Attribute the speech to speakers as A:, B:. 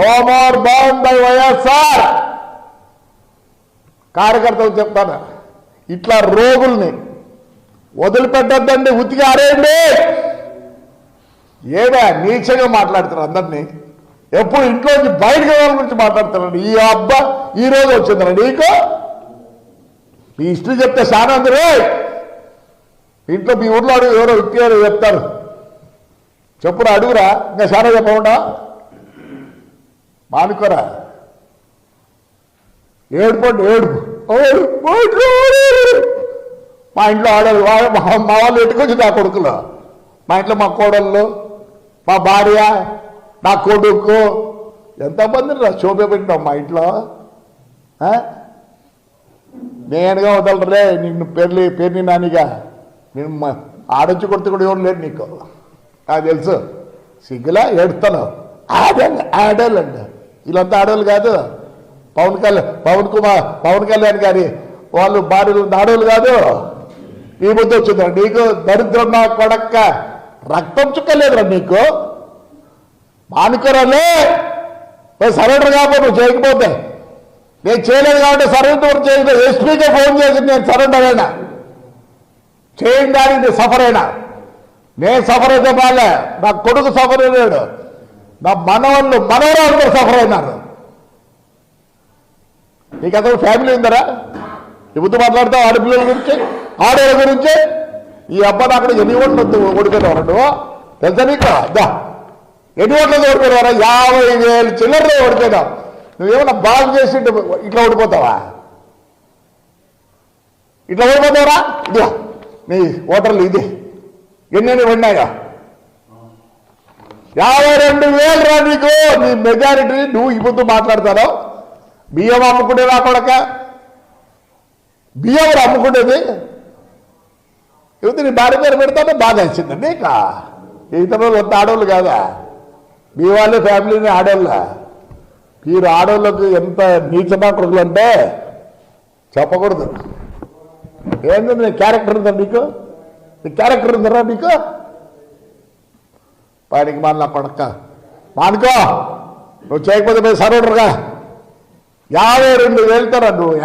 A: No more bound by YSR కార్యకర్తలు చెప్తాను. ఇట్లా రోగుల్ని వదిలిపెట్టద్దండి ఉతికి ఆరేయండి. ఏదా నీచంగా మాట్లాడతారు అందరినీ. ఎప్పుడు ఇంట్లోంచి బయటకు వెళ్ళాల గురించి మాట్లాడుతున్నాడు ఈ అబ్బా ఈ రోజు వచ్చిందిరా నీకు? మీ హిస్టరీ చెప్తే చాలా అందరూ ఇంట్లో మీ ఊర్లో అడుగు ఎవరో ఇచ్చారు చెప్తారు. చెప్పురా అడుగురా ఇంకా చాలా చెప్పకుండా మానుకోరా. ఏడుకోండి ఏడుపు మా ఇంట్లో ఆడవాళ్ళు మా వాళ్ళు ఎట్టుకొచ్చి నా కొడుకులు? మా ఇంట్లో మా కోడళ్ళు మా భార్య నా కొడుకు. ఎంతమంది రా శోభ మా ఇంట్లో? నేనుగా వదలరే నిన్ను పెళ్ళి పేరుని నానిగా. నేను ఆడొచ్చి కొడుతు కూడా ఎవరు లేరు నీకు? నాకు తెలుసు. సిగ్గులా ఏడుతాను ఆడాలి ఆడాలండి వీళ్ళంతా ఆడవాళ్ళు కాదు. పవన్ కళ్యాణ్ పవన్ కుమార్ పవన్ కళ్యాణ్ గారి వాళ్ళు భార్యలు ఆడవాళ్ళు కాదు. ఈ ముద్ద వచ్చిందా నీకు దరిద్రం నా కొడక్క రక్తం చుక్కలేదురా నీకు. మానుకోరాలే సరెండర్ కాబట్టి నువ్వు చేయకపోతే. నేను చేయలేదు కాబట్టి సరెండర్ చేయలేదు. ఎస్పీకే ఫోన్ చేసి నేను సరెండర్ అయినా. చేయండి కానీ సఫర్ అయినా. నేను సఫర్ అయితే బాలే. నా కొడుకు సఫర్ అయ్యాడు. నా మనవాళ్ళు మనవరాలు సఫర్ అయినారు నీకు అసలు ఫ్యామిలీ ఉందరా? ఇప్పుడు మాట్లాడతావు ఆడపిల్లల గురించి ఆడవాళ్ళ గురించి? ఈ అబ్బాయి అక్కడ ఎన్ని ఓట్లు ఓడిపోయినవారు తెలుసా నీకు? దా. ఎన్ని ఓట్లతో ఓడిపోయినవారా? యాభై వేలు చిల్లరలో ఓడిపోయినావు. నువ్వేమన్నా బాగు చేసి ఇట్లా ఓడిపోతావా? ఇట్లా ఓడిపోతావరా ఇదిగా నీ ఓటర్లు ఇది. ఎన్ని పడినాయా యాభై రెండు వేలు రా నీకు. నీ మెజారిటీ నువ్వు ఇప్పుడు మాట్లాడతావు బియ్యం అమ్ముకునే కొడక? బియ్యం రా అమ్ముకునేది యువతి నీ భార్య పేరు పెడతానే బాగా వచ్చిందండి ఇక ఇతర అంత ఆడవాళ్ళు కాదా? మీ వాళ్ళే ఫ్యామిలీని ఆడవాళ్ళ మీరు ఆడవాళ్ళకు ఎంత నీచమా కొడుకులు అంటే చెప్పకూడదు. ఏంటంటే నీ క్యారెక్టర్ ఉందా నీకు? నీ క్యారెక్టర్ ఉందరా నీకు? వాడికి మన కొడక మానుకో. నువ్వు చేయకపోతే పోయి సరోడరుగా యాభై రెండు వెళ్తారా నువ్వు?